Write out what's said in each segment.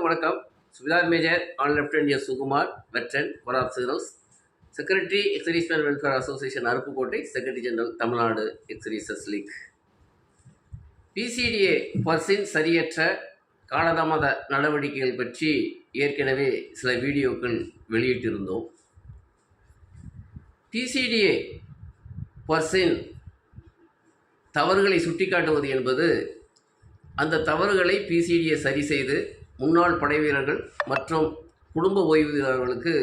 அனைவருக்கும் வணக்கம். சுவிதார் major on lieutenant S Sukumar veteran of signals secretary ex servicemen welfare association Aruppukottai secretary general Tamil Nadu ex servicemen league. PCDA பர்சின் சரியற்ற காலதாமத நடவடிக்கைகள் பற்றி ஏற்கனவே சில வீடியோக்கள் வெளியிட்டிருந்தோம். பிசிடிஏ பர்சின் தவறுகளை சுட்டிக்காட்டுவது என்பது அந்த தவறுகளை பிசிடியை சரி செய்து முன்னாள் படைவீரர்கள் மற்றும் குடும்ப ஓய்வூதியர்களுக்கு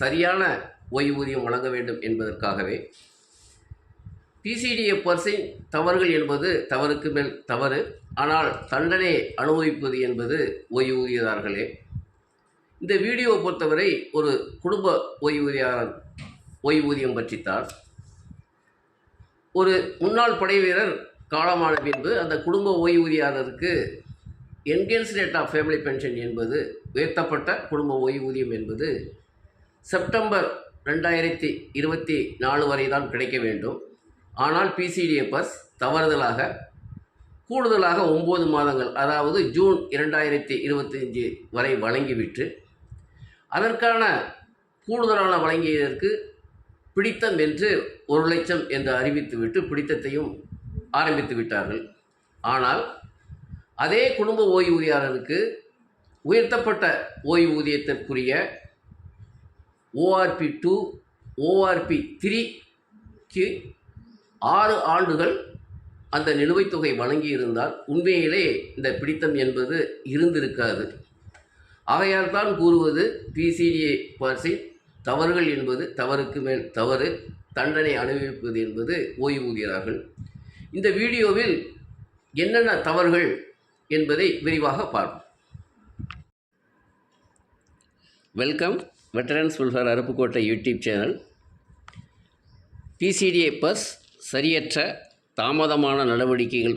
சரியான ஓய்வூதியம் வழங்க வேண்டும் என்பதற்காகவே பிசிடிஏ பர்சின் தவறுகள் என்பது தவறுக்கு மேல் தவறு. ஆனால் தண்டனை அனுபவிப்பது என்பது ஓய்வூதியதார்களே இந்த வீடியோவை பொறுத்தவரை ஒரு குடும்ப ஓய்வூதியாளர் ஓய்வூதியம் பற்றித்தான். ஒரு முன்னாள் படைவீரர் காலமான பின்பு அந்த குடும்ப ஓய்வூதியாளருக்கு என்கேன்ஸ் ரேட் ஆஃப் ஃபேமிலி பென்ஷன் என்பது உயர்த்தப்பட்ட குடும்ப ஓய்வூதியம் என்பது செப்டம்பர் ரெண்டாயிரத்தி இருபத்தி நாலு வரை தான் கிடைக்க வேண்டும். ஆனால் பிசிடிஎஃப்எஸ் தவறுதலாக கூடுதலாக ஒம்பது மாதங்கள் அதாவது ஜூன் இரண்டாயிரத்தி இருபத்தஞ்சி வரை வழங்கிவிட்டு அதற்கான கூடுதலான வழங்கியதற்கு பிடித்தம் என்று ஒரு லட்சம் என்று அறிவித்துவிட்டு பிடித்தத்தையும் ஆரம்பித்து விட்டார்கள் ஆனால் அதே குடும்ப ஓய்வூதியாளருக்கு உயர்த்தப்பட்ட ஓய்வூதியத்திற்குரிய ஓஆர்பி டூ ஓஆர்பி த்ரீக்கு ஆறு ஆண்டுகள் அந்த நிலுவைத் தொகை வழங்கியிருந்தால் உண்மையிலே இந்த பிடித்தம் என்பது இருந்திருக்காது. ஆகையால் தான் கூறுவது பிசிடிஏ பர்சின் தவறுகள் என்பது தவறுக்கு மேல் தவறு தண்டனை அனுபவிப்பது என்பது ஓய்வூதியர்கள். இந்த வீடியோவில் என்னென்ன தவறுகள் என்பதை விரிவாக பார்ப்போம். Welcome veterans welfare Aruppukottai YouTube channel PCDA bus சரியற்ற தாமதமான நடவடிக்கைகள்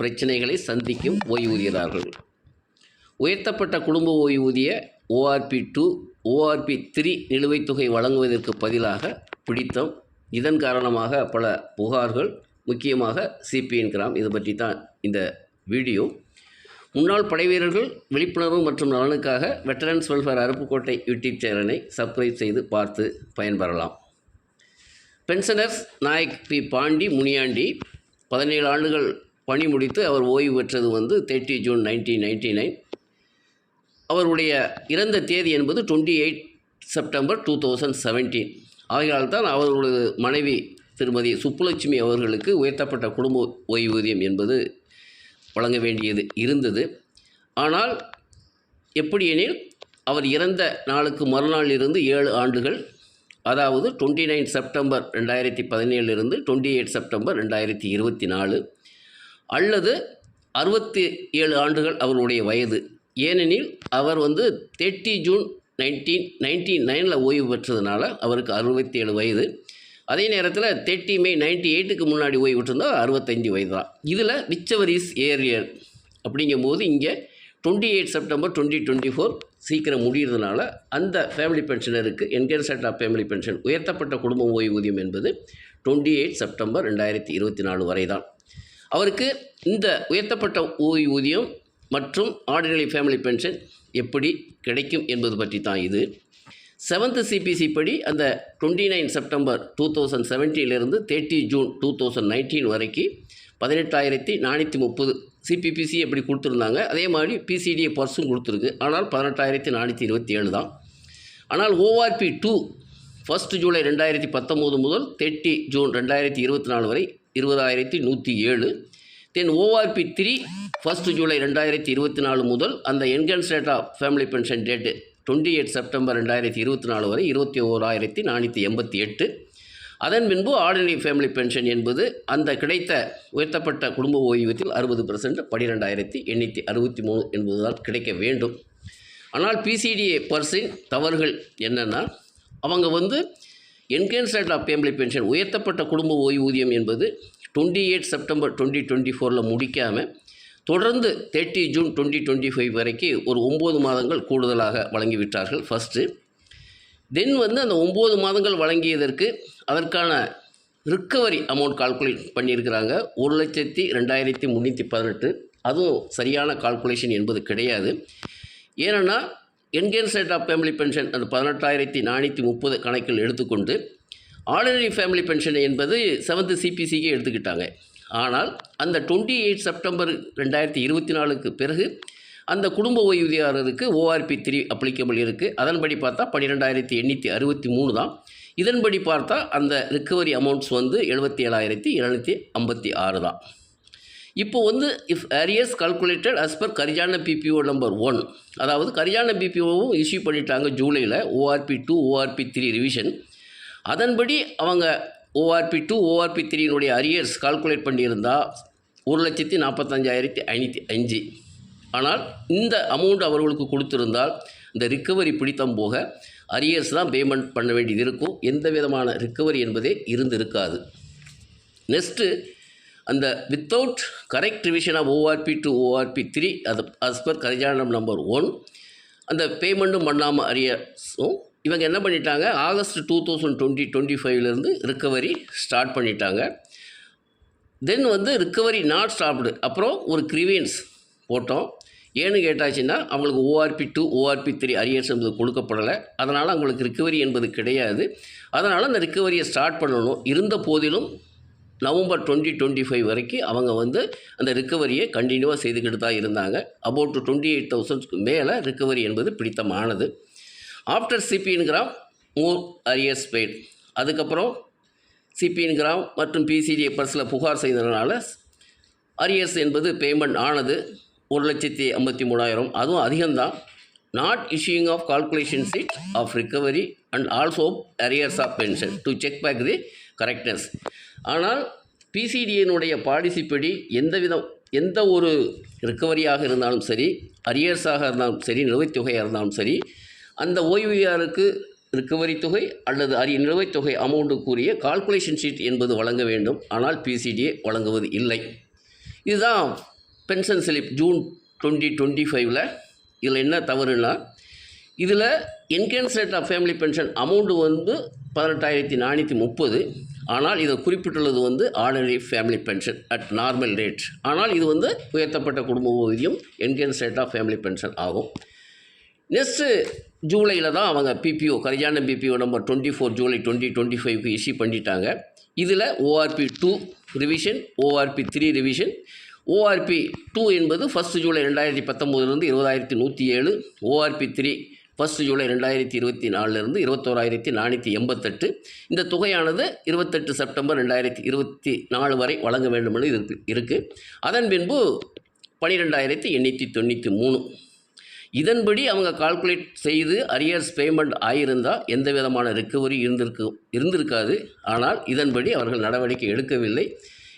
பிரச்சனைகளை சந்திக்கும் ஓய்வூதியதார்கள் உயர்த்தப்பட்ட குடும்ப ஓய்வூதிய ஓஆர்பி டூ ஓஆர்பி த்ரீ நிலுவைத் தொகை வழங்குவதற்கு பதிலாக பிடித்தம். இதன் காரணமாக பல புகார்கள் முக்கியமாக சிபிஎன் கிராம் இது பற்றி தான் இந்த வீடியோ. முன்னாள் படைவீரர்கள் விழிப்புணர்வு மற்றும் நலனுக்காக வெட்டரன்ஸ் வெல்ஃபேர் அருப்புக்கோட்டை யூடியூப் சேனலை சப்ஸ்கிரைப் செய்து பார்த்து பயன்பெறலாம். Pensioners Naik P. Pandi Muniyandi பதினேழு ஆண்டுகள் பணி முடித்து அவர் ஓய்வு பெற்றது வந்து thirty June nineteen ninety nine அவருடைய இறந்த தேதி என்பது twenty eight September two thousand seventeen ஆகையால் தான் அவர்களது மனைவி திருமதி சுப்புலட்சுமி அவர்களுக்கு உயர்த்தப்பட்ட குடும்ப ஓய்வூதியம் என்பது வழங்க வேண்டியது இருந்தது. ஆனால் எப்படியெனில் அவர் இறந்த நாளுக்கு மறுநாள் இருந்து ஏழு ஆண்டுகள் அதாவது டுவெண்ட்டி நைன் செப்டம்பர் ரெண்டாயிரத்தி பதினேழுலேருந்து டுவெண்ட்டி எயிட் செப்டம்பர் ரெண்டாயிரத்தி இருபத்தி நாலு அல்லது அறுபத்தி ஏழு ஆண்டுகள் அவருடைய வயது. ஏனெனில் அவர் வந்து தேர்ட்டி ஜூன் நைன்டீன் நைன்டி நைனில் ஓய்வு பெற்றதுனால அவருக்கு அறுபத்தி ஏழு வயது. அதே நேரத்தில் தேர்ட்டி மே நைன்டி எயிட்டுக்கு முன்னாடி ஓய்வு விட்டுருந்தா அறுபத்தஞ்சு வயது தான் இதில் விச்சவர் இஸ் ஏரியர் அப்படிங்கும்போது இங்கே twenty eight September twenty twenty four சீக்கிரம் முடிகிறதுனால அந்த ஃபேமிலி பென்ஷனருக்கு என்கேன்செட் ஆஃப் ஃபேமிலி பென்ஷன் உயர்த்தப்பட்ட குடும்ப ஓய்வூதியம் என்பது டுவெண்ட்டி எயிட் செப்டம்பர் ரெண்டாயிரத்தி இருபத்தி நாலு வரை தான் அவருக்கு இந்த உயர்த்தப்பட்ட ஓய்வூதியம் மற்றும் ஆர்டினரி ஃபேமிலி பென்ஷன் எப்படி கிடைக்கும் என்பது பற்றி தான் இது. செவன்த்து சிபிசி படி அந்த twenty nine September two thousand செவன்டீனிலிருந்து thirty June two thousand nineteen வரைக்கும் பதினெட்டாயிரத்தி நானூற்றி முப்பது சிபிபிசி எப்படி கொடுத்துருந்தாங்க? அதே மாதிரி பிசிடிஏ பர்ஸும் கொடுத்துருக்கு. ஆனால் பதினெட்டாயிரத்தி நானூற்றி இருபத்தி ஏழு தான். ஆனால் ஓஆர்பி டூ ஃபஸ்ட் ஜூலை ரெண்டாயிரத்தி பத்தொம்போது முதல் தேர்ட்டி ஜூன் ரெண்டாயிரத்தி இருபத்தி நாலு வரை இருபதாயிரத்தி நூற்றி ஏழு. Then ORP three first July ரெண்டாயிரத்தி இருபத்தி நாலு முதல் அந்த என்கன்ஸ் rate of family pension date twenty eight September ரெண்டாயிரத்தி இருபத்தி நாலு வரை இருபத்தி ஓராயிரத்தி நானூற்றி எண்பத்தி எட்டு. அதன் பின்பு ஆர்டினரி ஃபேமிலி பென்ஷன் என்பது அந்த கிடைத்த உயர்த்தப்பட்ட குடும்ப ஓய்வூதியத்தில் அறுபது பர்சன்ட் பன்னிரெண்டாயிரத்தி எண்ணூற்றி அறுபத்தி மூணு என்பதுதான் கிடைக்க வேண்டும். ஆனால் பிசிடிஏ பர்சன் தவறுகள் என்னென்னா அவங்க வந்து என்கேன்ஸ் ரேட் ஆஃப் ஃபேமிலி பென்ஷன் உயர்த்தப்பட்ட குடும்ப ஓய்வூதியம் என்பது twenty eight September twenty twenty ஃபோரில் முடிக்காமல் தொடர்ந்து thirty June twenty twenty five வரைக்கும் ஒரு ஒம்பது மாதங்கள் கூடுதலாக வழங்கிவிட்டார்கள். ஃபஸ்ட்டு தென் வந்து அந்த ஒம்பது மாதங்கள் வழங்கியதற்கு அதற்கான ரிக்கவரி அமௌண்ட் கால்குலேட் பண்ணியிருக்கிறாங்க. ஒரு லட்சத்தி ரெண்டாயிரத்தி முந்நூற்றி பதினெட்டு. அதுவும் சரியான கால்குலேஷன் என்பது கிடையாது. ஏன்னா என்கேன் ஸ்டேட் ஆஃப் ஃபேமிலி பென்ஷன் அந்த பதினெட்டாயிரத்தி நானூற்றி முப்பது கணக்கில் எடுத்துக்கொண்டு ஆர்டினரி ஃபேமிலி பென்ஷன் என்பது செவன்த்து சிபிசிக்கு எடுத்துக்கிட்டாங்க. ஆனால் அந்த டுவெண்ட்டி எயிட் செப்டம்பர் ரெண்டாயிரத்தி இருபத்தி நாலுக்கு பிறகு அந்த குடும்ப ஓய்வூதியாரருக்கு ஓஆர்பி த்ரீ அப்ளிகபிள் இருக்குது அதன்படி பார்த்தா பன்னிரெண்டாயிரத்தி எண்ணூற்றி அறுபத்தி மூணு தான். இதன்படி பார்த்தா அந்த ரிக்கவரி அமௌண்ட்ஸ் வந்து எழுபத்தி ஏழாயிரத்தி எழுநூற்றி ஐம்பத்தி ஆறு தான். இப்போ வந்து if arrears calculated as per corrigendum PPO number one அதாவது கரிஜான பிபிஓவும் இஷ்யூ பண்ணிட்டாங்க ஜூலையில் ORP two ORP three revision அதன்படி அவங்க ஓஆர்பி டூ ஓஆர்பி த்ரீனுடைய அரியர்ஸ் கால்குலேட் பண்ணியிருந்தால் ஒரு லட்சத்தி நாற்பத்தஞ்சாயிரத்தி ஐநூற்றி அஞ்சு. ஆனால் இந்த அமௌண்ட் அவர்களுக்கு கொடுத்திருந்தால் இந்த ரிக்கவரி பிடித்தம் போக அரியர்ஸ் தான் பேமெண்ட் பண்ண வேண்டியது இருக்கும். எந்த விதமான ரிக்கவரி என்பதே இருந்திருக்காது. நெக்ஸ்ட்டு அந்த without correct revision of ORP two ORP three அது as per corrigendum number one அந்த பேமெண்ட்டும் பண்ணாமல் அரியர்ஸும் இவங்க என்ன பண்ணிட்டாங்க? August two thousand twenty twenty ஃபைவ்லேருந்து ரிக்கவரி ஸ்டார்ட் பண்ணிட்டாங்க. தென் வந்து ரிக்கவரி நாட் ஸ்டாப்டு அப்புறம் ஒரு கிரிவியன்ஸ் போட்டோம். ஏன்னு கேட்டாச்சுன்னா அவங்களுக்கு ORP two ORP three arrears என்பது கொடுக்கப்படலை. அதனால் அவங்களுக்கு ரிக்கவரி என்பது கிடையாது. அதனால் அந்த ரிக்கவரியை ஸ்டார்ட் பண்ணணும். இருந்த போதிலும் நவம்பர் டுவெண்ட்டி டுவெண்ட்டி ஃபைவ் வரைக்கும் அவங்க வந்து அந்த ரிக்கவரியை கண்டினியூவாக செய்துக்கிட்டு தான் இருந்தாங்க. அபவுட் டுவெண்ட்டி எயிட் தௌசண்ட்ஸ்க்கு மேலே ரிக்கவரி என்பது பிடித்தமானது. After CBN gram more arrears paid அதுக்கப்புறம் சிபிஎன் கிராம் மற்றும் பிசிடிஏ பர்ஸில் புகார் செய்ததுனால அரியர்ஸ் என்பது பேமெண்ட் ஆனது ஒரு லட்சத்தி ஐம்பத்தி மூணாயிரம். அதுவும் அதிகம்தான். Not issuing of calculation sheet of recovery and also arrears of pension to check back the correctness ஆனால் பிசிடிஎனுடைய பாலிசி படி எந்த விதம் எந்த ஒரு ரிக்கவரியாக இருந்தாலும் சரி அரியர்ஸாக இருந்தாலும் சரி நிலுவைத் தொகையாக இருந்தாலும் சரி அந்த ஓய்வியாருக்கு ரிக்கவரி தொகை அல்லது அரிய நிலுவைத் தொகை அமௌண்ட்டுக்குரிய கால்குலேஷன் ஷீட் என்பது வழங்க வேண்டும். ஆனால் பிசிடிஏ வழங்குவது இல்லை. இதுதான் pension slip June twenty twenty ஃபைவ்ல இதில் என்ன தவறுனா இதில் என்கேன்ஸ் rate of family pension amount வந்து பதினெட்டாயிரத்தி நானூற்றி முப்பது ஆனால் இதை குறிப்பிட்டுள்ளது வந்து ordinary family pension at normal rate ஆனால் இது வந்து உயர்த்தப்பட்ட குடும்ப ஊதியம் என்கேன்ஸ் ரேட் ஆஃப் ஃபேமிலி பென்ஷன் ஆகும். நெக்ஸ்ட்டு ஜூலையில் தான் அவங்க PPO corrigendum PPO number twenty four July twenty twenty ஃபைவ்க்கு இஷ்யூ பண்ணிட்டாங்க. இதில் ORP two revision ORP three revision ORP two என்பது ஃபர்ஸ்ட் ஜூலை ரெண்டாயிரத்தி பத்தொம்போதுலேருந்து இருபதாயிரத்தி நூற்றி ஏழு. ஓஆர்பி த்ரீ ஃபஸ்ட் ஜூலை ரெண்டாயிரத்தி இருபத்தி நாலுலேருந்து இருபத்தோராயிரத்தி நானூற்றி எண்பத்தெட்டு. இந்த தொகையானது இருபத்தெட்டு செப்டம்பர் ரெண்டாயிரத்தி இருபத்தி நாலு வரை வழங்க வேண்டும் என்று இருக்கு. இருக்குது அதன் பின்பு பன்னிரெண்டாயிரத்தி எண்ணூற்றி தொண்ணூற்றி மூணு. இதன்படி அவங்க கால்குலேட் செய்து அரியர்ஸ் பேமெண்ட் ஆகியிருந்தால் எந்த விதமான ரிக்கவரி இருந்திருக்கு இருந்திருக்காது. ஆனால் இதன்படி அவர்கள் நடவடிக்கை எடுக்கவில்லை.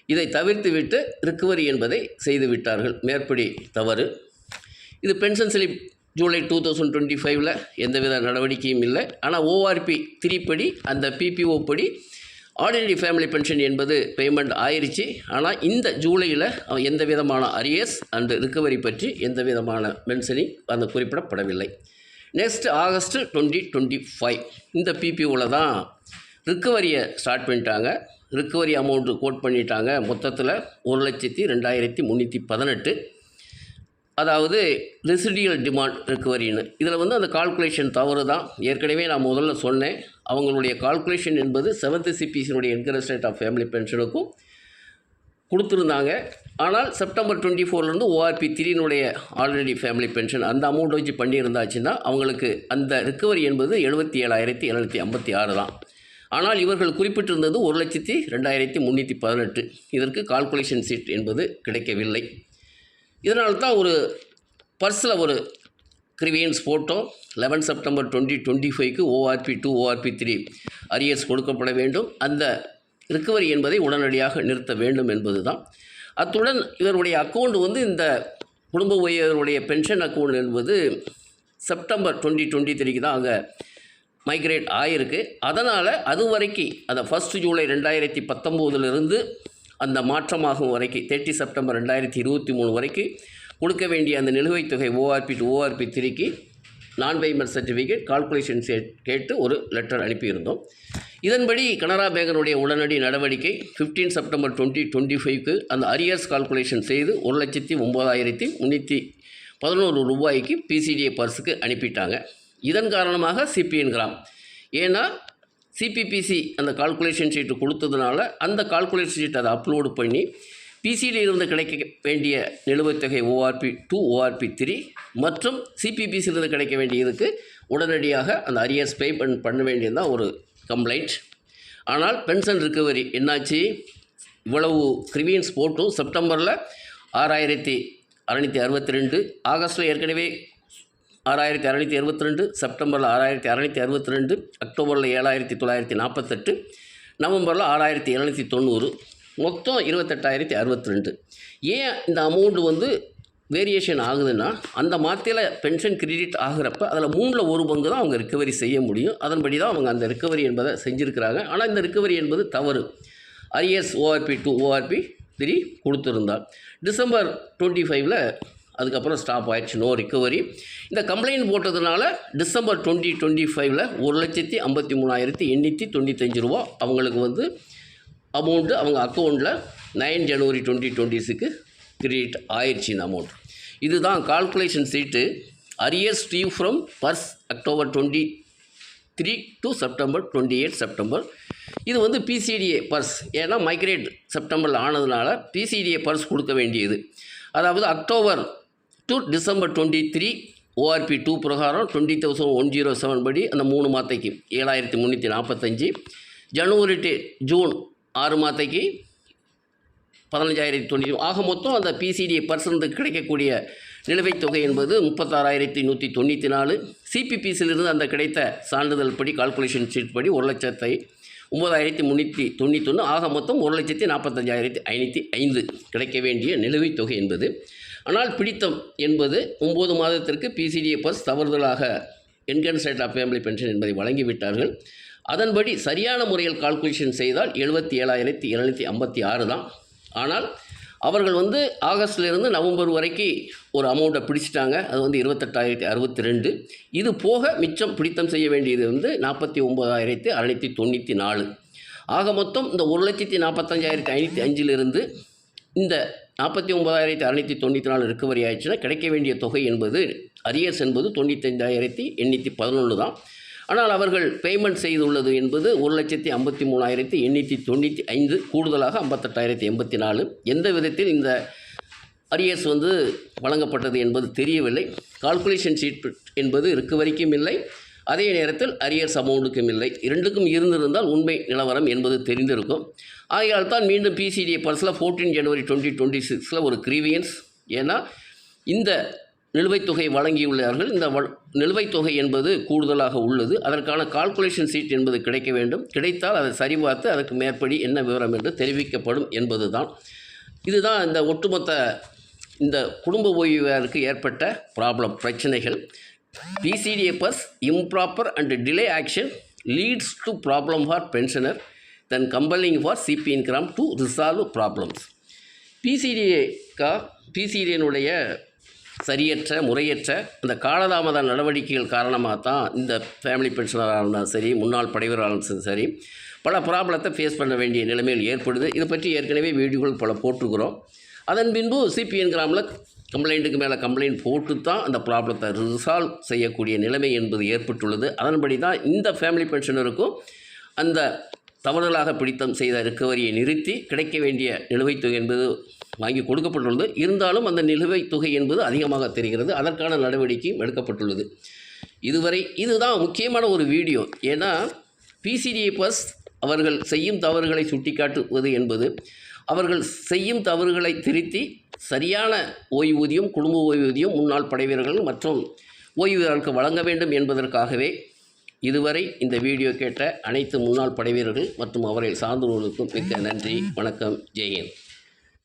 இதை தவிர்த்துவிட்டு ரிக்கவரி என்பதை செய்து விட்டார்கள். மேற்படி தவறு. இது pension slip July two thousand twenty ஃபைவ்ல எந்தவித நடவடிக்கையும் இல்லை. ஆனால் ஓஆர்பி திரிப்படி அந்த பிபிஓ படி ஆர்டினரி ஃபேமிலி பென்ஷன் என்பது பேமெண்ட் ஆயிடுச்சு ஆனால் இந்த ஜூலையில் அவன் எந்த விதமான அரியர்ஸ் அண்டு ரிக்கவரி பற்றி எந்த விதமான மென்ஷனிங் அந்த குறிப்பிடப்படவில்லை next August twenty twenty five இந்த பிபிஓவில் தான் ரிக்கவரியை ஸ்டார்ட் பண்ணிட்டாங்க. ரிக்கவரி அமௌண்ட்டு கோட் பண்ணிட்டாங்க. மொத்தத்தில் ஒரு லட்சத்தி ரெண்டாயிரத்தி முந்நூற்றி பதினெட்டு. அதாவது ரெசிடியல் டிமாண்ட் ரிக்கவரின்னு இதில் வந்து அந்த கால்குலேஷன் தவறு தான். ஏற்கனவே நான் முதல்ல சொன்னேன். அவங்களுடைய கால்குலேஷன் என்பது செவன்த் சிபிசியினுடைய இன்கரஸ்ட் ரேட் ஆஃப் ஃபேமிலி பென்ஷனுக்கும் கொடுத்துருந்தாங்க. ஆனால் செப்டம்பர் டுவெண்ட்டி ஃபோர்லேருந்து ஓஆர்பி த்ரீனுடைய ஆல்ரெடி ஃபேமிலி பென்ஷன் அந்த அமௌண்ட் வச்சு பண்ணியிருந்தாச்சுன்னா அவங்களுக்கு அந்த ரிக்கவரி என்பது எழுபத்தி ஏழாயிரத்தி எழுநூற்றி ஐம்பத்தி ஆறு தான். ஆனால் இவர்கள் குறிப்பிட்டிருந்தது ஒரு லட்சத்தி ரெண்டாயிரத்தி முந்நூற்றி பதினெட்டு. இதற்கு கால்குலேஷன் சீட் என்பது கிடைக்கவில்லை. இதனால தான் ஒரு பர்ஸில் ஒரு கிரிவியன்ஸ் போட்டோம். லெவன் செப்டம்பர் டுவெண்ட்டி டுவெண்ட்டி ஃபைவ்க்கு ORP two ORP three arrears கொடுக்கப்பட வேண்டும். அந்த ரிக்கவரி என்பதை உடனடியாக நிறுத்த வேண்டும் என்பது தான் அத்துடன் இவருடைய அக்கௌண்ட் வந்து இந்த குடும்ப உயர்வருடைய பென்ஷன் அக்கௌண்ட் என்பது செப்டம்பர் டுவெண்ட்டி டுவெண்ட்டி த்ரீக்கு தான் அங்கே மைக்ரேட் ஆகிருக்கு அதனால் அது வரைக்கும் அதை ஃபஸ்ட் ஜூலை ரெண்டாயிரத்தி பத்தொம்போதுலேருந்து அந்த மாற்றமாகும் வரைக்கும் தேர்ட்டி செப்டம்பர் ரெண்டாயிரத்தி இருபத்தி மூணு வரைக்கும் கொடுக்க வேண்டிய அந்த நிலுவைத் தொகை ஓஆர்பி டு ஓஆர்பி திருக்கி நான் பேமெண்ட் சர்டிஃபிகேட் கால்குலேஷன் கேட்டு ஒரு லெட்டர் அனுப்பியிருந்தோம். இதன்படி கனரா பேங்கனுடைய உடனடி நடவடிக்கை 15 செப்டம்பர் டுவெண்ட்டி டுவெண்ட்டி ஃபைவ்க்கு அந்த அரியர்ஸ் கால்குலேஷன் செய்து ஒரு லட்சத்தி ஒம்பதாயிரத்தி முந்நூற்றி பதினோரு ரூபாய்க்கு பிசிடிஏ பர்ஸுக்கு அனுப்பிட்டாங்க. இதன் காரணமாக சிபிஎன் கிராம். ஏன்னா சிபிபிசி அந்த கால்குலேஷன் ஷீட்டு கொடுத்ததுனால அந்த கால்குலேஷன் ஷீட் அதை அப்லோடு பண்ணி பிசியில் இருந்து கிடைக்க வேண்டிய நிலுவைத் தொகை ஓஆர்பி டூ ஓஆர்பி த்ரீ மற்றும் சிபிபிசியிலிருந்து கிடைக்க வேண்டியதுக்கு உடனடியாக அந்த அரியர்ஸ் பே பண் பண்ண வேண்டியது தான் ஒரு கம்ப்ளைண்ட் ஆனால் பென்ஷன் ரிக்கவரி என்னாச்சு? இவ்வளவு கிரிவியன்ஸ் போட்டும். செப்டம்பரில் ஆறாயிரத்தி அறநூற்றி அறுபத்தி ரெண்டு. ஆகஸ்ட்டில் ஏற்கனவே ஆறாயிரத்தி அறநூற்றி அறுபத்தி ரெண்டு செப்டம்பரில் ஆறாயிரத்தி அறநூற்றி அறுபத்தி ரெண்டு அக்டோபரில் ஏழாயிரத்தி தொள்ளாயிரத்தி நாற்பத்தெட்டு நவம்பரில் ஆறாயிரத்தி எழுநூற்றி தொண்ணூறு மொத்தம் இருபத்தெட்டாயிரத்தி அறுபத்தி ரெண்டு. ஏன் இந்த அமௌண்ட் வந்து வேரியேஷன் ஆகுதுன்னா அந்த மாதத்தில் பென்ஷன் கிரெடிட் ஆகிறப்ப அதில் மூணில் ஒரு பங்கு தான் அவங்க ரிக்கவரி செய்ய முடியும். அதன்படி தான் அவங்க அந்த ரிக்கவரி என்பதை செஞ்சுருக்கிறாங்க. ஆனால் இந்த ரிக்கவரி என்பது தவறு. IS ORP two ORP three கொடுத்துருந்தார். December twenty ஃபைவ்ல அதுக்கப்புறம் ஸ்டாப் ஆயிடுச்சு. நோ ரிக்கவரி இந்த கம்ப்ளைண்ட் போட்டதுனால டிசம்பர் டுவெண்ட்டி டுவெண்ட்டி ஃபைவ்ல ஒரு லட்சத்தி ஐம்பத்தி மூணாயிரத்தி எண்ணூற்றி தொண்ணூத்தஞ்சு ரூபா அவங்களுக்கு வந்து அமௌண்ட்டு அவங்க அக்கௌண்ட்டில் நைன் ஜனவரி டுவெண்ட்டி டுவெண்ட்டிஸுக்கு கிரியேட் ஆயிடுச்சு இந்த அமௌண்ட் இதுதான் calculation sheet arrears due from first October twenty three to September twenty eight September இது வந்து பிசிடிஏ பர்ஸ் ஏன்னா மைக்ரேட் செப்டம்பரில் ஆனதுனால பிசிடிஏ பர்ஸ் கொடுக்க வேண்டியது. அதாவது October to December twenty three ORP two பிரகாரம் twenty thousand one zero seven படி அந்த மூணு மாத்தைக்கு ஏழாயிரத்தி முந்நூற்றி நாற்பத்தஞ்சு ஜனவரி டு ஜூன் ஆறு மாத்தைக்கு பதினஞ்சாயிரத்தி தொண்ணூற்றி ஆக மொத்தம் அந்த பிசிடி பர்சனுக்கு கிடைக்கக்கூடிய நிலுவைத் தொகை என்பது முப்பத்தாறாயிரத்தி நூற்றி தொண்ணூற்றி நாலு. சிபிபிசிலிருந்து அந்த கிடைத்த சான்றிதழ் படி கால்குலேஷன் ஷீட் படி ஒரு லட்சத்தை ஒம்பதாயிரத்தி முந்நூற்றி தொண்ணூத்தொன்று ஆக மொத்தம் ஒரு லட்சத்தி நாற்பத்தஞ்சாயிரத்தி ஐநூற்றி ஐந்து கிடைக்க வேண்டிய நிலுவைத் தொகை என்பது. ஆனால் பிடித்தம் என்பது ஒம்பது மாதத்திற்கு பிசிடிஎஃப்எஸ் பஸ் தவறுதலாக என்கன் ஸ்டேட் ஆஃப் ஃபேமிலி பென்ஷன் என்பதை வழங்கிவிட்டார்கள். அதன்படி சரியான முறையில் கால்குலேஷன் செய்தால் எழுபத்தி ஏழாயிரத்தி எழுநூற்றி ஐம்பத்தி ஆறு தான். ஆனால் அவர்கள் வந்து ஆகஸ்ட்லேருந்து நவம்பர் வரைக்கும் ஒரு அமௌண்ட்டை பிடிச்சிட்டாங்க. அது வந்து இருபத்தெட்டாயிரத்தி அறுபத்தி ரெண்டு. இது போக மிச்சம் பிடித்தம் செய்ய வேண்டியது வந்து நாற்பத்தி ஒம்பதாயிரத்தி அறநூற்றி தொண்ணூற்றி நாலு. ஆக மொத்தம் இந்த ஒரு லட்சத்தி நாற்பத்தஞ்சாயிரத்தி ஐநூற்றி அஞ்சிலிருந்து இந்த நாற்பத்தி ஒன்பதாயிரத்தி அறநூற்றி தொண்ணூற்றி நாலு ரிக்கவரி ஆயிடுச்சுன்னா கிடைக்க வேண்டிய தொகை என்பது அரியர்ஸ் என்பது தொண்ணூத்தஞ்சாயிரத்தி எண்ணூற்றி பதினொன்று தான். ஆனால் அவர்கள் பேமெண்ட் செய்துள்ளது என்பது ஒரு லட்சத்தி ஐம்பத்தி மூணாயிரத்தி எண்ணூற்றி தொண்ணூற்றி ஐந்து கூடுதலாக ஐம்பத்தெட்டாயிரத்தி எண்பத்தி நாலு. எந்த விதத்தில் இந்த அரியர்ஸ் வந்து வழங்கப்பட்டது என்பது தெரியவில்லை. கால்குலேஷன் ஷீட் என்பது ரிக்கவரிக்கும் இல்லை. அதே நேரத்தில் அரியர்ஸ் அமௌண்ட்டுக்கும் இல்லை. இரண்டுக்கும் இருந்திருந்தால் உண்மை நிலவரம் என்பது தெரிந்திருக்கும். ஆகையால் தான் மீண்டும் பிசிடி பர்ஸில் ஃபோர்டீன் ஜனவரி டுவெண்ட்டி டுவெண்ட்டி சிக்ஸில் ஒரு கிரீவியன்ஸ் ஏன்னா இந்த நிலுவைத் தொகை வழங்கியுள்ளார்கள். இந்த வ நிலுவைத் தொகை என்பது கூடுதலாக உள்ளது. அதற்கான கால்குலேஷன் சீட் என்பது கிடைக்க வேண்டும். கிடைத்தால் அதை சரிபார்த்து அதற்கு மேற்படி என்ன விவரம் என்று தெரிவிக்கப்படும் என்பது தான் இதுதான் இந்த ஒட்டுமொத்த இந்த குடும்ப ஓய்வாருக்கு ஏற்பட்ட ப்ராப்ளம் பிரச்சனைகள். PCDA bus improper and delay action leads to problem for pensioner then compelling for CPENGRAM to resolve problems பிசிடிஏக்கா பிசிடிஎனுடைய சரியற்ற முறையற்ற அந்த காலதாமத நடவடிக்கைகள் காரணமாக தான் இந்த ஃபேமிலி பென்ஷனராக இருந்தாலும் சரி முன்னாள் படைவராக இருந்தாலும் சரி பல ப்ராப்ளத்தை ஃபேஸ் பண்ண வேண்டிய நிலைமையில் ஏற்படுது. இதை பற்றி ஏற்கனவே வீடியோகள் பல போட்டிருக்கிறோம். அதன் பின்பு சிபிஎன் கிராமில் கம்ப்ளைண்ட்டுக்கு மேலே கம்ப்ளைண்ட் போட்டு தான் அந்த ப்ராப்ளத்தை ரிசால்வ் செய்யக்கூடிய நிலைமை என்பது ஏற்பட்டுள்ளது. அதன்படி தான் இந்த ஃபேமிலி பென்ஷனருக்கும் அந்த தவறுதலாக பிடித்தம் செய்த ரிக்கவரியை நிறுத்தி கிடைக்க வேண்டிய நிலுவைத் தொகை என்பது வாங்கி கொடுக்கப்பட்டுள்ளது. இருந்தாலும் அந்த நிலுவைத் தொகை என்பது அதிகமாக தெரிகிறது. அதற்கான நடவடிக்கையும் எடுக்கப்பட்டுள்ளது. இதுவரை இதுதான் முக்கியமான ஒரு வீடியோ. ஏன்னா பிசிடிஏ பஸ் அவர்கள் செய்யும் தவறுகளை சுட்டிக்காட்டுவது என்பது அவர்கள் செய்யும் தவறுகளை திருத்தி சரியான ஓய்வூதியம் குடும்ப ஓய்வூதியம் முன்னாள் படைவீரர்கள் மற்றும் ஓய்வூதியர்களுக்கு வழங்க வேண்டும் என்பதற்காகவே இதுவரை இந்த வீடியோ கேட்ட அனைத்து முன்னாள் படைவீரர்கள் மற்றும் அவரை சார்ந்தவர்களுக்கும் மிக்க நன்றி. வணக்கம். ஜெயஹிந்த்